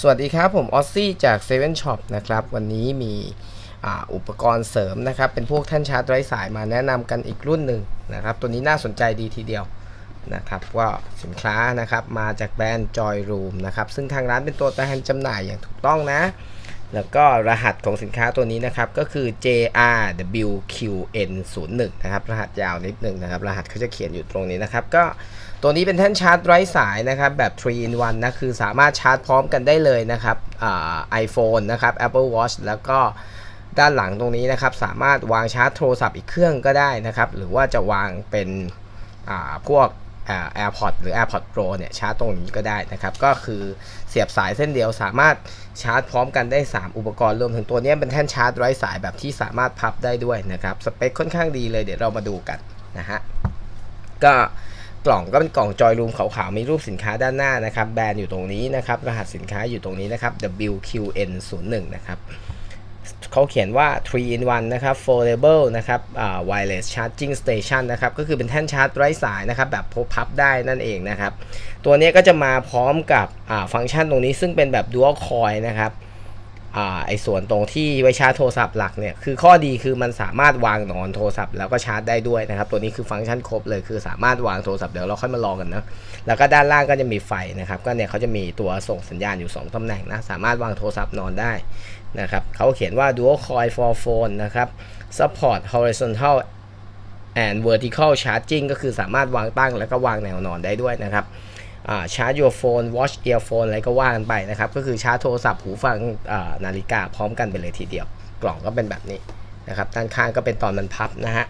สวัสดีครับ ผมออซซี่จาก7 Shop นะครับ วันนี้มีอ,อุปกรณ์เสริมนะครับ เป็นพวกท่านชาร์จไร้สายมาแนะนำกันอีกรุ่นหนึ่งนะครับ ตัวนี้น่าสนใจดีทีเดียวนะครับว่าสินค้านะครับมาจากแบรนด์ Joy Room นะครับ ซึ่งทางร้านเป็นตัวแทนจำหน่ายอย่างถูกต้องนะ แล้วก็รหัสของสินค้าตัวนี้นะครับ ก็คือ JRWQN01 นะครับ รหัสยาวนิดหนึ่งนะครับ รหัสเขาจะเขียนอยู่ตรงนี้นะครับ ก็ตัวนี้เป็นแท่นชาร์จไร้สายนะครับ แบบ 3 in 1 นะ คือสามารถชาร์จพร้อมกันได้เลยนะครับอ่า iPhone นะครับ Apple Watch แล้วก็ด้านหลังตรงนี้นะครับ สามารถวางชาร์จโทรศัพท์อีกเครื่องก็ได้นะครับ หรือว่าจะวางเป็นอ่าพวก AirPods หรือ AirPods Pro เนี่ยชาร์จตรงนี้ก็ได้นะครับ ก็คือเสียบสายเส้นเดียวสามารถชาร์จพร้อมกันได้ 3 อุปกรณ์รวมถึงตัวนี้เป็นแท่นชาร์จไร้สายแบบที่สามารถพับได้ด้วยนะครับ สเปคค่อนข้างดีเลยเดี๋ยวเรามาดูกันนะฮะก็กล่องก็เป็นกล่องจอยรูมขาวๆมีรูปสินค้าด้านหน้านะครับ แบรนด์อยู่ตรงนี้นะครับ รหัสสินค้าอยู่ตรงนี้นะครับ WQN01 นะครับ เขาเขียนว่า 3 in 1 นะครับ foldable นะครับอ่า wireless charging station นะครับ ก็คือเป็นแท่นชาร์จไร้สายนะครับ แบบพบพับได้นั่นเองนะครับ ตัวนี้ก็จะมาพร้อมกับฟังก์ชันตรงนี้ซึ่งเป็นแบบ dual coil นะครับ ไอ้ส่วนตรงที่ไว้ชาร์จโทรศัพท์หลักเนี่ยคือข้อดีคือมันสามารถวางนอนโทรศัพท์แล้วก็ชาร์จได้ด้วยนะครับ ตัวนี้คือฟังก์ชันครบเลยคือสามารถวางโทรศัพท์เดี๋ยวเราค่อยมาลองกันนะแล้วก็ด้านล่างก็จะมีไฟนะครับ ก็เนี่ยเขาจะมีตัวส่งสัญญาณอยู่ 2ตำแหน่งนะสามารถวางโทรศัพท์นอนได้นะครับเขาเขียนว่า dual coil for phone นะครับ support horizontal and vertical charging ก็คือสามารถวางตั้งแล้วก็วางแนวนอนได้ด้วยนะครับ อ่า charge your phone watch earphone อะไรก็ว่ากันไปนะครับ ก็คือชาร์จโทรศัพท์หูฟังนาฬิกาพร้อมกันไปเลยทีเดียว กล่องก็เป็นแบบนี้นะครับ ด้านข้างก็เป็นตอนมันพับนะฮะ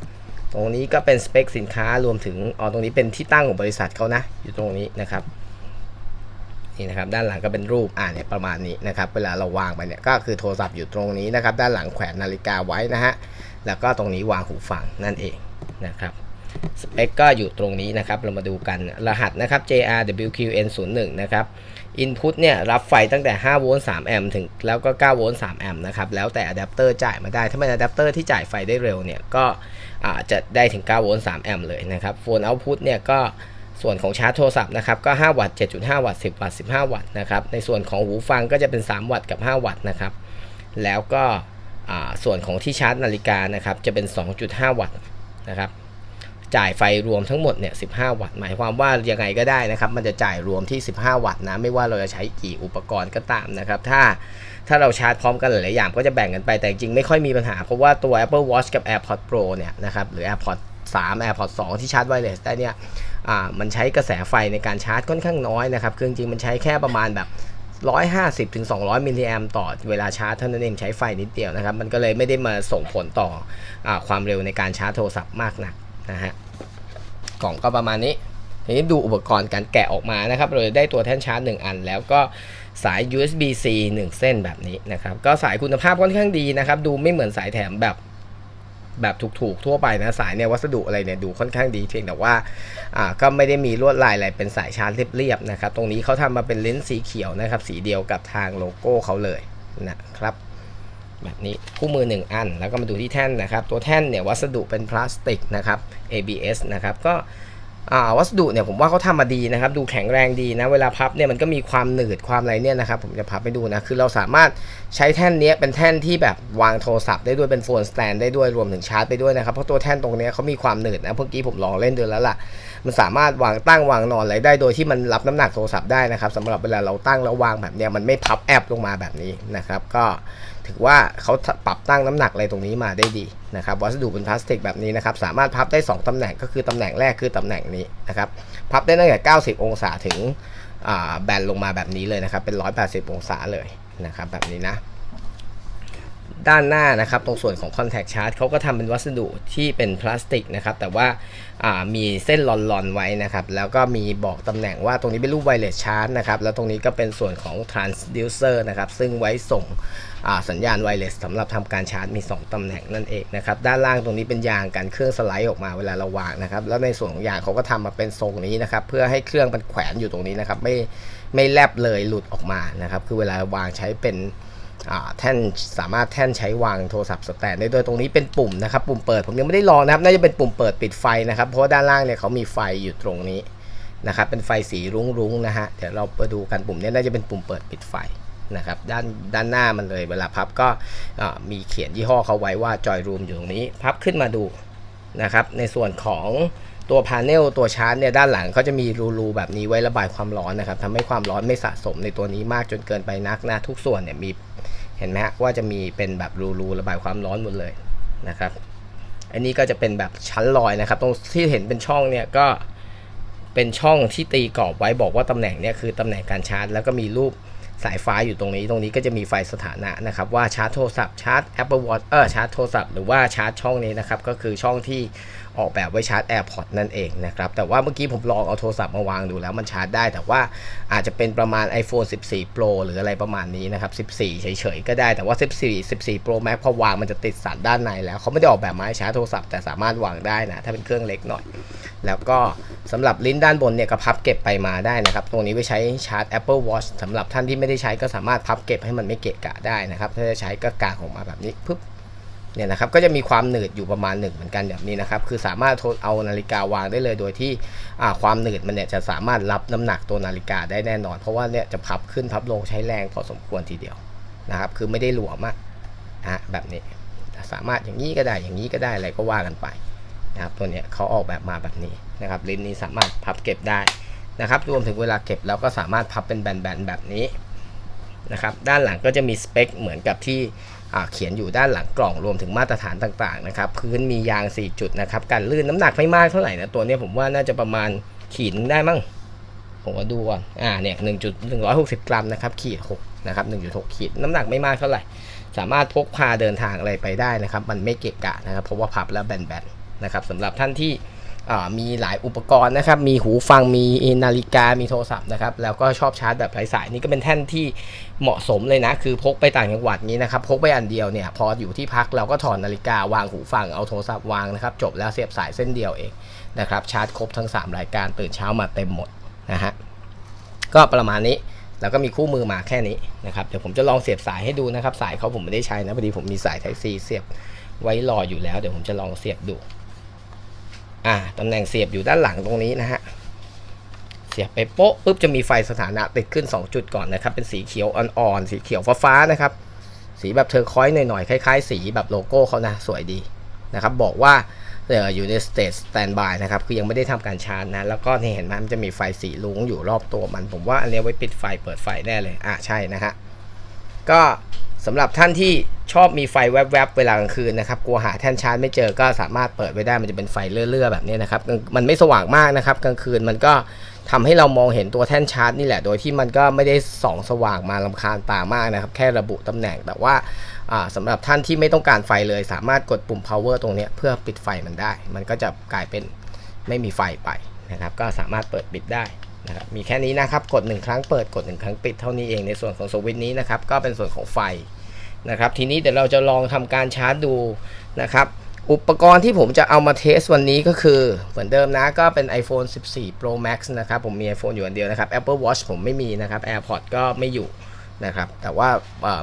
ตรงนี้ก็เป็นสเปคสินค้ารวมถึงอ๋อตรงนี้เป็นที่ตั้งของบริษัทเขานะ อยู่ตรงนี้นะครับนี่นะครับด้านหลังก็เป็นรูปอ่าเนี่ยประมาณนี้นะครับเวลาเราวางไปเนี่ยก็คือโทรศัพท์อยู่ตรงนี้นะครับ ด้านหลังแขวนนาฬิกาไว้นะฮะแล้วก็ตรงนี้วางหูฟังนั่นเองนะครับ สเปคก็อยู่ตรงนี้นะครับ เรามาดูกันรหัสนะครับ JRWQN01 นะครับ Input เนี่ยรับไฟตั้งแต่ 5 โวลต์ 3 แอมป์ถึงแล้วก็ 9 โวลต์ 3 แอมป์นะครับ แล้วแต่อะแดปเตอร์จ่ายมาได้ ถ้าเป็นอะแดปเตอร์ที่จ่ายไฟได้เร็วเนี่ย ก็จะได้ถึง 9 โวลต์ 3 แอมป์เลยนะครับโฟนเอาพุตเนี่ยก็ส่วนของชาร์จโทรศัพท์นะครับก็ 5 วัตต์ 7.5 วัตต์ 10 วัตต์ 15 วัตต์นะครับ ในส่วนของหูฟังก็จะเป็น 3 วัตต์กับ 5 วัตต์นะครับ แล้วก็ส่วนของที่ชาร์จนาฬิกานะครับจะเป็น 2.5 วัตต์นะครับ จ่ายไฟรวมทั้งหมดเนี่ย15 วัตต์ หมายความว่ายังไงก็ได้นะครับ มันจะจ่ายรวมที่ 15 วัตต์นะ ไม่ว่าเราจะใช้กี่อุปกรณ์ก็ตามนะครับ ถ้าถ้าเราชาร์จพร้อมกันหลายอย่างก็จะแบ่งกันไป แต่จริงไม่ค่อยมีปัญหา เพราะว่าตัว Apple Watch กับ AirPods Pro เนี่ยนะครับ หรือ AirPods 3 AirPods 2 ที่ชาร์จไวเลสได้เนี่ย อ่า มันใช้กระแสไฟในการชาร์จค่อนข้างน้อยนะครับ คือจริงมันใช้แค่ประมาณแบบ150ถึง200 มิลลิแอมต่อเวลาชาร์จเท่านั้นเองใช้ไฟนิดเดียวนะครับ มันก็เลยไม่ได้มาส่งผลต่ออาความเร็วในการชาร์จโทรศัพท์มากนัก นะฮะกล่องก็ประมาณนี้ทีนี้ดูอุปกรณ์การแกะออกมานะครับ เราจะได้ตัวแท่นชาร์จ 1 อัน แล้วก็สาย USB-C 1 เส้นแบบนี้นะครับ ก็สายคุณภาพค่อนข้างดีนะครับ ดูไม่เหมือนสายแถมแบบแบบถูกๆ ทั่วไปนะสายเนี่ยวัสดุอะไรเนี่ยดูค่อนข้างดีเพียงแต่ว่าอ่าก็ไม่ได้มีลวดลายอะไรเป็นสายชาร์จเรียบๆนะครับ ตรงนี้เขาทำมาเป็นเลนส์สีเขียวนะครับ สีเดียวกับทางโลโก้เขาเลยนะครับ แบบนี้คู่มือ 1 อัน แล้วก็มาดูที่แท่นนะครับ ตัวแท่นเนี่ยวัสดุเป็นพลาสติกนะครับ ABS นะครับก็วัสดุเนี่ยผมว่าเขาทำมาดีนะครับ ดูแข็งแรงดีนะ เวลาพับเนี่ยมันก็มีความหนืดความอะไรเนี่ยนะครับ ผมจะพับไปดูนะ คือเราสามารถใช้แท่นนี้เป็นแท่นที่แบบวางโทรศัพท์ได้ด้วยเป็นโฟนสแตนได้ด้วยรวมถึงชาร์จไปด้วยนะครับ เพราะตัวแท่นตรงนี้เขามีความหนืดนะเมื่อกี้ผมลองเล่นดูแล้วล่ะ มันสามารถวางตั้งวางนอนอะไรได้โดยที่มันรับน้ำหนักโทรศัพท์ได้นะครับสำหรับเวลาเราตั้งแล้ววางแบบเนี้ยมันไม่พับแอบลงมาแบบนี้นะครับ ก็ ถือว่าเขาปรับตั้งน้ำหนักอะไรตรงนี้มาได้ดีนะครับวัสดุเป็นพลาสติกแบบนี้นะครับสามารถพับได้ 2ตำแหน่งก็คือตำแหน่งแรกคือตำแหน่งนี้นะครับพับได้ตั้งแต่ 90 องศาถึงแบนลงมาแบบนี้เลยนะครับเป็น 180 องศาเลยนะครับแบบนี้นะ ด้านหน้านะครับ ตรงส่วนของ Contact Charge เขาก็ทำเป็นวัสดุที่เป็นพลาสติกนะครับ แต่ว่าามีเส้นลอนๆไว้นะครับ แล้วก็มีบอกตำแหน่งว่าตรงนี้เป็นรูป Wireless Charge นะครับ แล้วตรงนี้ก็เป็นส่วนของ Transducer นะครับ ซึ่งไว้ส่งสัญญาณ Wireless สำหรับทำการชาร์จมี 2ตำแหน่งนั่นเองนะครับ ด้านล่างตรงนี้เป็นยางกันเครื่องสไลด์ออกมาเวลาเราวางนะครับ แล้วในส่วนของยางเขาก็ทำมาเป็นทรงนี้นะครับ เพื่อให้เครื่องมันแขวนอยู่ตรงนี้นะครับ ไม่ไม่แลบเลยหลุดออกมานะครับ คือเวลาวางใช้เป็น แท่นสามารถแท่นใช้วางโทรศัพท์สแตนได้โดยตรงนี้เป็นปุ่มนะครับ ปุ่มเปิดผมยังไม่ได้ลองนะครับน่าจะเป็นปุ่มเปิดปิดไฟนะครับ เพราะว่าด้านล่างเนี่ยเขามีไฟอยู่ตรงนี้นะครับเป็นไฟสีรุ้งๆนะฮะเดี๋ยวเราไปดูกันปุ่มนี้น่าจะเป็นปุ่มเปิดปิดไฟนะครับด้านด้านหน้ามันเลยเวลาพับก็มีเขียนยี่ห้อเขาไว้ว่า Joy Room อยู่ตรงนี้พับขึ้นมาดูนะครับในส่วนของตัวพาเนลตัวชาร์จเนี่ยด้านหลังเขาจะมีรูๆแบบนี้ไว้ระบายความร้อนนะครับทำให้ความร้อนไม่สะสมในตัวนี้มากจนเกินไปนักนะทุกส่วนเนี่ยมี เห็นไหมฮะว่าจะมีเป็นแบบรูๆระบายความร้อนหมดเลยนะครับ อันนี้ก็จะเป็นแบบชั้นลอยนะครับ ตรงที่เห็นเป็นช่องเนี่ยก็เป็นช่องที่ตีกรอบไว้บอกว่าตำแหน่งเนี่ยคือตำแหน่งการชาร์จ แล้วก็มีรูปสายฟ้าอยู่ตรงนี้ตรงนี้ก็จะมีไฟสถานะนะครับ ว่าชาร์จโทรศัพท์ชาร์จ Apple Watch เออชาร์จโทรศัพท์หรือว่าชาร์จช่องนี้นะครับ ก็คือช่องที่ ออกแบบไว้ชาร์จ AirPods นั่นเองนะครับ แต่ว่าเมื่อกี้ผมลองเอาโทรศัพท์มาวางดูแล้วมันชาร์จได้ แต่ว่าอาจจะเป็นประมาณ iPhone 14 Pro หรืออะไรประมาณนี้นะครับ 14 เฉยๆ ก็ได้ แต่ว่า 14 14 Pro Max พอวางมันจะติดสารด้านในแล้ว เขาไม่ได้ออกแบบมาให้ชาร์จโทรศัพท์แต่สามารถวางได้นะ ถ้าเป็นเครื่องเล็กหน่อย แล้วก็สำหรับลิ้นด้านบนเนี่ยก็พับเก็บไปมาได้นะครับ ตรงนี้ไว้ใช้ชาร์จ Apple Watch สำหรับท่านที่ไม่ได้ใช้ก็สามารถพับเก็บให้มันไม่เกะกะได้นะครับ ถ้าจะใช้ก็กางออกมาแบบนี้ปึ๊บ เนี่ยนะครับก็จะมีความหนืดอยู่ประมาณหนึ่งเหมือนกันแบบนี้นะครับคือสามารถเอานาฬิกาวางได้เลย โดยที่ความหนืดมันเนี่ยจะสามารถรับน้ำหนักตัวนาฬิกาได้แน่นอน เพราะว่าเนี่ยจะพับขึ้นพับลงใช้แรงพอสมควรทีเดียวนะครับคือไม่ได้หลวมอะนะแบบนี้สามารถอย่างนี้ก็ได้อย่างนี้ก็ได้อะไรก็ว่ากันไปนะครับตัวเนี้ยเขาออกแบบมาแบบนี้นะครับลิ้นนี้สามารถพับเก็บได้นะครับรวมถึงเวลาเก็บแล้วก็สามารถพับเป็นแบนๆแบบนี้นะครับด้านหลังก็จะมีสเปคเหมือนกับที่ เขียนอยู่ด้านหลังกล่องรวมถึงมาตรฐานต่างๆนะครับพื้นมียาง 4 จุดนะครับการลื่นน้ำหนักไม่มากเท่าไหร่นะตัวนี้ผมว่าน่าจะประมาณขีดนึงได้มั้งผมว่าดูก่อนอ่าเนี่ยหนึ่งจุดหนึ่งร้อยหกสิบกรัมนะครับขีดหกนะครับหนึ่งจุดหกขีดน้ำหนักไม่มากเท่าไหร่ สามารถพกพาเดินทางอะไรไปได้นะครับ มันไม่เกะกะนะครับเพราะว่าพับแล้วแบนๆนะครับสำหรับท่านที่ มีหลายอุปกรณ์นะครับ มีหูฟัง มีนาฬิกา มีโทรศัพท์นะครับ แล้วก็ชอบชาร์จแบบไร้สายนี่ก็เป็นแท่นที่เหมาะสมเลยนะ คือพกไปต่างจังหวัดนี้นะครับ พกไปอันเดียวเนี่ย พออยู่ที่พักเราก็ถอดนาฬิกาวางหูฟัง เอาโทรศัพท์วางนะครับ จบแล้วเสียบสายเส้นเดียวเองนะครับ ชาร์จครบทั้ง 3 รายการตื่นเช้ามาเต็มหมดนะฮะ ก็ประมาณนี้ แล้วก็มีคู่มือมาแค่นี้นะครับ เดี๋ยวผมจะลองเสียบสายให้ดูนะครับ สายเขาผมไม่ได้ใช้นะ พอดีผมมีสาย Type C เสียบไว้รออยู่แล้ว เดี๋ยวผมจะลองเสียบดู อ่าตำแหน่งเสียบอยู่ด้านหลังตรงนี้นะฮะเสียบไปโป๊ะปุ๊บจะมีไฟสถานะติดขึ้น 2 จุดก่อนนะครับ เป็นสีเขียวอ่อนๆสีเขียวฟ้าๆนะครับ สีแบบเทอร์คอยส์หน่อยๆคล้ายๆ สีแบบโลโก้เขานะสวยดีนะครับ บอกว่าอยู่ในสเตจสแตนบายนะครับ คือยังไม่ได้ทำการชาร์จนะ แล้วก็นี่เห็นไหมมันจะมีไฟสีลุงอยู่รอบตัวมัน ผมว่าอันนี้ไว้ปิดไฟเปิดไฟแน่เลย อะใช่นะฮะ ก็สำหรับท่านที่ชอบมีไฟแวบๆเวลากลางคืนนะครับกลัวหาแท่นชาร์จไม่เจอก็สามารถเปิดไว้ได้มันจะเป็นไฟเลื่อๆแบบนี้นะครับมันไม่สว่างมากนะครับ กลางคืนมันก็ทำให้เรามองเห็นตัวแท่นชาร์จนี่แหละ โดยที่มันก็ไม่ได้ส่องสว่างมาลำคาญตามากนะครับ แค่ระบุตำแหน่ง แต่ว่าอ่าสำหรับท่านที่ไม่ต้องการไฟเลย สามารถกดปุ่ม power ตรงนี้เพื่อปิดไฟมันได้ มันก็จะกลายเป็นไม่มีไฟไปนะครับ ก็สามารถเปิดปิดได้ นะครับมีแค่นี้นะครับกดหนึ่งครั้งเปิดกดหนึ่งครั้งปิดเท่านี้เองในส่วนของสวิตช์นี้นะครับก็เป็นส่วนของไฟนะครับทีนี้เดี๋ยวเราจะลองทำการชาร์จดูนะครับอุปกรณ์ที่ผมจะเอามาเทสวันนี้ก็คือเหมือนเดิมนะก็เป็น iPhone 14 Pro Max นะครับผมมี iPhone อยู่อันเดียวนะครับ Apple Watch ผมไม่มีนะครับ AirPods ก็ไม่อยู่นะครับแต่ว่า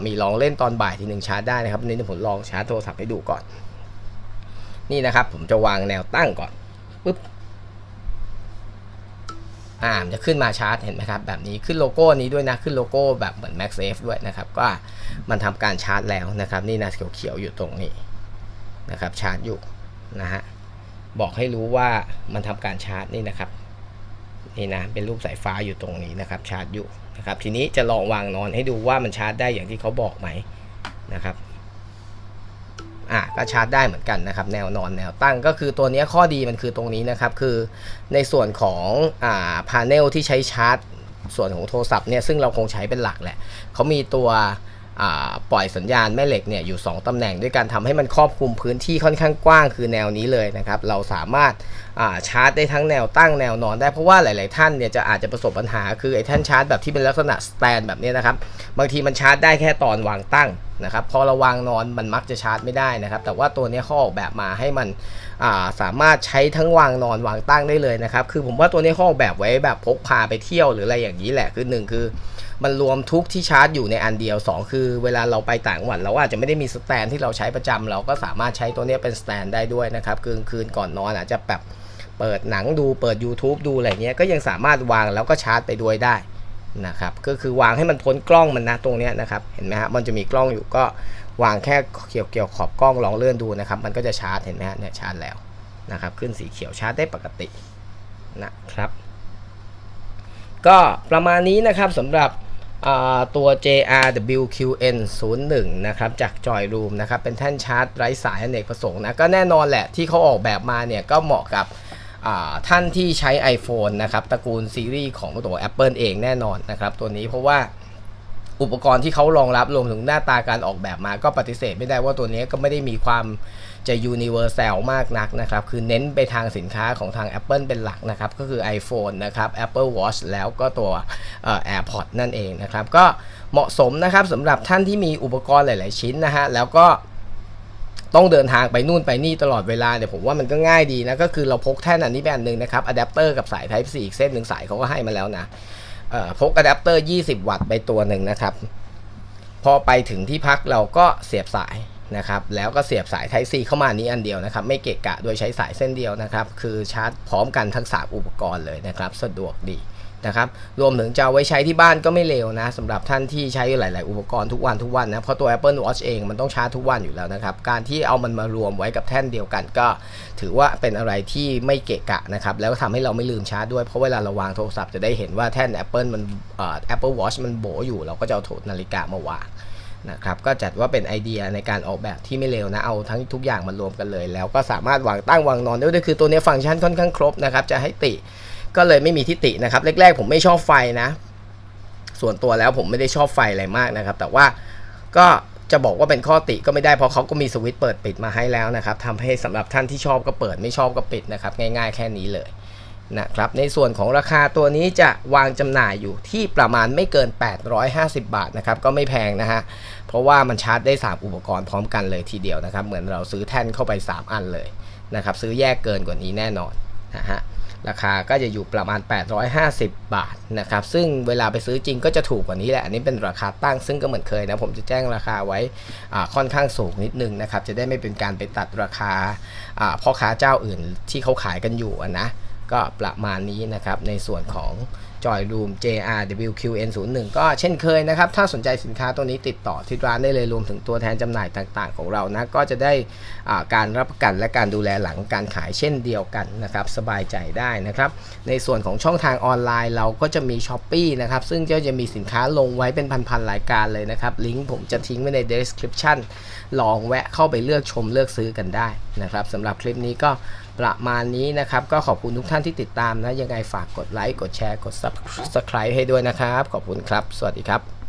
มีลองเล่นตอนบ่ายทีหนึ่งชาร์จได้นะครับนนี้ผมลองชาร์จโทรศัพท์ให้ดูก่อน นี่นะครับผมจะวางแนวตั้งก่อนปุ๊บ อ่ามันจะขึ้นมาชาร์จเห็นไหมครับแบบนี้ขึ้นโลโก้นี้ด้วยนะขึ้นโลโก้แบบเหมือน MagSafe ด้วยนะครับก็มันทำการชาร์จแล้วนะครับนี่นะเขียวๆอยู่ตรงนี้นะครับชาร์จอยู่นะฮะบอกให้รู้ว่ามันทำการชาร์จนี่นะครับนี่นะเป็นรูปสายฟ้าอยู่ตรงนี้นะครับชาร์จอยู่นะครับทีนี้จะลองวางนอนให้ดูว่ามันชาร์จได้อย่างที่เขาบอกไหมนะครับ อะก็ชาร์จได้เหมือนกันนะครับ แนวนอนแนวตั้งก็คือตัวนี้ข้อดีมันคือตรงนี้นะครับ คือในส่วนของอ่าพาเนลที่ใช้ชาร์จ ส่วนของโทรศัพท์เนี่ยซึ่งเราคงใช้เป็นหลักแหละเขามีตัวปล่อยสัญญาณแม่เหล็กเนี่ยอยู่ 2 ตำแหน่งด้วยการทำให้มันครอบคลุมพื้นที่ค่อนข้างกว้างคือแนวนี้เลยนะครับ เราสามารถาชาร์จได้ทั้งแนวตั้งแนวนอนได้เพราะว่าหลาย ๆ ท่านเนี่ยจะอาจจะประสบปัญหาคือไอ้แท่นชาร์จแบบที่เป็นลักษณะสแตนแบบนี้นะครับ บางทีมันชาร์จได้แค่ตอนวางตั้ง นะครับพอเราวางนอนมันมักจะชาร์จไม่ได้นะครับ แต่ว่าตัวนี้เขาออกแบบมาให้มันาสามารถใช้ทั้งวางนอนวางตั้งได้เลยนะครับ คือผมว่าตัวนี้เขาออกแบบไว้แบบพกพาไปเที่ยวหรืออะไรอย่างนี้แหละคือหนึ่งคือ มันรวมทุกที่ชาร์จอยู่ในอันเดียว 2 คือเวลาเราไปต่างจังหวัดเราอาจจะไม่ได้มีสแตนที่เราใช้ประจำเราก็สามารถใช้ตัวนี้เป็นสแตนได้ด้วยนะครับคืนคืนก่อนนอนอาจจะแบบเปิดหนังดูเปิด YouTube ดูอะไรเงี้ยก็ยังสามารถวางแล้วก็ชาร์จไปด้วยได้ นะครับก็คือวางให้มันพ้นกล้องมันนะตรงนี้นะครับเห็นไหมฮะมันจะมีกล้องอยู่ก็วางแค่เกี่ยวเกี่ยวขอบกล้องลองเลื่อนดูนะครับ มันก็จะชาร์จเห็นไหมฮะเนี่ยชาร์จแล้วนะครับขึ้นสีเขียวชาร์จได้ปกตินะครับ ก็ประมาณนี้นะครับสำหรับตัว JRWQN 01นะครับจาก Joy Room นะครับเป็นแท่นชาร์จไร้สายอเนกประสงค์นะก็แน่นอนแหละที่เขาออกแบบมาเนี่ยก็เหมาะกับ ท่านที่ใช้ iPhone นะครับตระกูลซีรีส์ของตัว Apple เองแน่นอนนะครับตัวนี้เพราะว่าอุปกรณ์ที่เขารองรับรวมถึงหน้าตาการออกแบบมาก็ปฏิเสธไม่ได้ว่าตัวนี้ก็ไม่ได้มีความจะ universal มากนักนะครับ คือเน้นไปทางสินค้าของทาง Apple เป็นหลักนะครับ ก็คือ iPhone นะครับ Apple Watch แล้วก็ตัวเอ่อ AirPods นั่นเองนะครับ ก็เหมาะสมนะครับสำหรับท่านที่มีอุปกรณ์หลาย ๆ ชิ้นนะฮะแล้วก็ ต้องเดินทางไปนู่นไปนี่ตลอดเวลาเนี่ยผมว่ามันก็ง่ายดีนะ ก็คือเราพกแท่นอันนี้ไปอันหนึ่งนะครับอะแดปเตอร์กับสาย Type C อีกเส้นหนึ่งสายเขาก็ให้มาแล้วนะพกอะแดปเตอร์ 20 วัตต์ไปตัวหนึ่งนะครับ พอไปถึงที่พักเราก็เสียบสายนะครับ แล้วก็เสียบสาย Type C เข้ามานี้อันเดียวนะครับ ไม่เกะกะโดยใช้สายเส้นเดียวนะครับ คือชาร์จพร้อมกันทั้งสามอุปกรณ์เลยนะครับ สะดวกดี นะครับ รวมถึงจะเอาไว้ใช้ที่บ้านก็ไม่เลวนะสำหรับท่านที่ใช้หลาย ๆ อุปกรณ์ทุกวันทุกวันนะ เพราะตัว Apple Watch เองมันต้องชาร์จทุกวันอยู่แล้วนะครับ การที่เอามันมารวมไว้กับแท่นเดียวกันก็ ถือว่าเป็นอะไรที่ไม่เกะกะนะครับ แล้วก็ทำให้เราไม่ลืมชาร์จด้วย เพราะเวลาเราวางโทรศัพท์จะได้เห็นว่าแท่น Apple มันเอ่อ Apple Watch มันโบอยู่ เราก็จะเอาโทรนาฬิกามาวางนะครับก็จัดว่าเป็นไอเดียในการออกแบบที่ไม่เลวนะ เอาทั้งทุกอย่างมารวมกันเลย แล้วก็สามารถวางตั้งวางนอนได้ด้วยคือตัวนี้ฟังก์ชันค่อนข้างครบนะครับ จะให้ติ ก็เลยไม่มีที่ตินะครับ แรกๆผมไม่ชอบไฟนะ ส่วนตัวแล้วผมไม่ได้ชอบไฟอะไรมากนะครับ แต่ว่าก็จะบอกว่าเป็นข้อติก็ไม่ได้เพราะเขาก็มีสวิตช์เปิดปิดมาให้แล้วนะครับทำให้สำหรับท่านที่ชอบก็เปิดไม่ชอบก็ปิดนะครับ ง่ายๆแค่นี้เลยนะครับ ในส่วนของราคาตัวนี้จะวางจำหน่ายอยู่ที่ประมาณไม่เกิน 850 บาทนะครับ ก็ไม่แพงนะฮะ เพราะว่ามันชาร์จได้ 3 อุปกรณ์พร้อมกันเลยทีเดียวนะครับ เหมือนเราซื้อแท่นเข้าไป 3 อันเลยนะครับ ซื้อแยกเกินกว่านี้แน่นอนนะฮะ ราคาก็จะอยู่ประมาณ 850 บาทนะครับ ซึ่งเวลาไปซื้อจริงก็จะถูกกว่านี้แหละ อันนี้เป็นราคาตั้งซึ่งก็เหมือนเคยนะ ผมจะแจ้งราคาไว้ค่อนข้างสูงนิดนึงนะครับ จะได้ไม่เป็นการไปตัดราคาพ่อค้าเจ้าอื่นที่เขาขายกันอยู่นะ ก็ประมาณนี้นะครับในส่วนของ Joy Room JRWQN01 ก็เช่นเคยนะครับ ถ้าสนใจสินค้าตัวนี้ติดต่อที่ร้านได้เลยรวมถึงตัวแทนจำหน่ายต่างๆ ของเรานะ ก็จะได้าการรับประกันและการดูแลหลังการขายเช่นเดียวกันนะครับ สบายใจได้นะครับ ในส่วนของช่องทางออนไลน์เราก็จะมี s h อ p e e นะครับ ซึ่งก็จะมีสินค้าลงไว้เป็นพันๆรายการเลยนะครับ ลิงก์ผมจะทิ้งไว้ใน description ลองแวะเข้าไปเลือกชมเลือกซื้อกันได้นะครับสำหรับคลิปนี้ก็ ประมาณนี้นะครับ ก็ขอบคุณทุกท่านที่ติดตามนะ ยังไงฝากกดไลค์ กดแชร์ กด subscribe ให้ด้วยนะครับ ขอบคุณครับ สวัสดีครับ